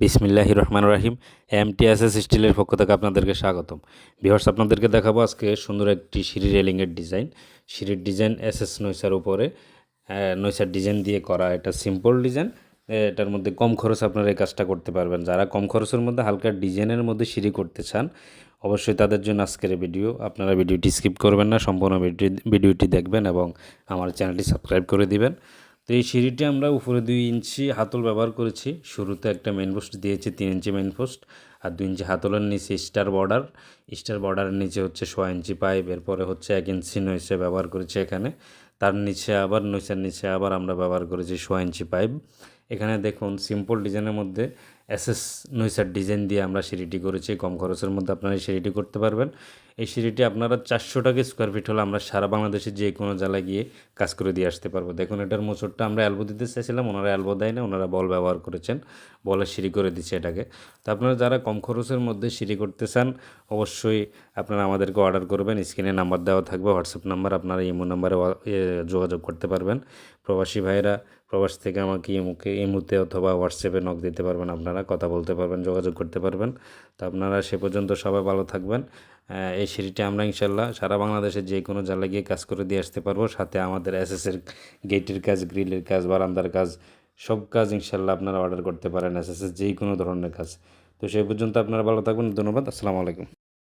বিসমিল্লাহ রহমান রাহিম। এমটিএসএস স্টিলের পক্ষ থেকে আপনাদেরকে স্বাগতম। বিহার্স আপনাদেরকে দেখাবো আজকে সুন্দর একটি সিঁড়ি রেলিংয়ের ডিজাইন সিঁড়ির ডিজাইন এসএস নৈসার উপরে। নৈসার ডিজাইন দিয়ে করা এটা সিম্পল ডিজাইন এটার মধ্যে কম খরচ আপনারা এই কাজটা করতে পারবেন। যারা কম খরচের মধ্যে হালকা ডিজাইনের মধ্যে সিঁড়ি করতে চান, অবশ্যই তাদের জন্য আজকের ভিডিও আপনারা ভিডিওটি স্কিপ করবেন না, সম্পূর্ণ ভিডিওটি দেখবেন এবং আমার চ্যানেলটি সাবস্ক্রাইব করে দিবেন। তো এই সিঁড়িটি আমরা উপরে দুই ইঞ্চি হাতল ব্যবহার করেছি। শুরুতে একটা মেন পোস্ট দিয়েছি, তিন ইঞ্চি মেন পোস্ট আর দুই ইঞ্চি হাতলের নিচে স্টার বর্ডার স্টার বর্ডারের নিচে হচ্ছে ছয় ইঞ্চি পাইপ এরপরে হচ্ছে এক ইঞ্চি নইসে ব্যবহার করেছি এখানে। তার নিচে আবার নইসের নিচে আবার আমরা ব্যবহার করেছি সোয়া ইঞ্চি পাইপ। এখানে দেখুন সিম্পল ডিজাইনের মধ্যে এসএস নইসার ডিজাইন দিয়ে আমরা সিঁড়িটি করেছি। কম খরচের মধ্যে আপনারা এই সিঁড়িটি করতে পারবেন। এই সিঁড়িটি আপনারা চারশো টাকা স্কোয়ার ফিট হলে আমরা সারা বাংলাদেশে যে কোনো জেলায় গিয়ে কাজ করে দিয়ে আসতে পারব। দেখুন, এটার মোচরটা আমরা অ্যালবো দিতে চাইছিলাম, ওনারা অ্যালবো দেয় না ওনারা বল ব্যবহার করেছেন। বলের সিঁড়ি করে দিচ্ছে এটাকে। তো আপনারা যারা কম খরচের মধ্যে সিঁড়ি করতে চান, অবশ্যই আপনারা আমাদেরকে অর্ডার করবেন। স্ক্রিনে নাম্বার দেওয়া থাকবে হোয়াটসঅ্যাপ নাম্বার আপনারা ইমো নাম্বারে যোগাযোগ করতে পারবেন। প্রবাসী ভাইরা প্রবাস থেকে আমাকে ইমুকে ইমুতে অথবা হোয়াটসঅ্যাপে নক দিতে পারবেন আপনারা, কথা বলতে পারবেন, যোগাযোগ করতে পারবেন। তো আপনারা সে পর্যন্ত সবাই ভালো থাকবেন। এই সিঁড়িটি আমরা ইনশাল্লাহ সারা বাংলাদেশে যে কোনো জায়গায় গিয়ে কাজ করে দিয়ে আসতে পারব। সাথে আমাদের এসএসের গেটের কাজ গ্রিলের কাজ, বারান্দার কাজ, সব কাজ ইনশাল্লাহ আপনারা অর্ডার করতে পারেন এসএসের যে কোনো ধরনের কাজ। তো সেই পর্যন্ত আপনারা ভালো থাকবেন, ধন্যবাদ, আসসালামু আলাইকুম।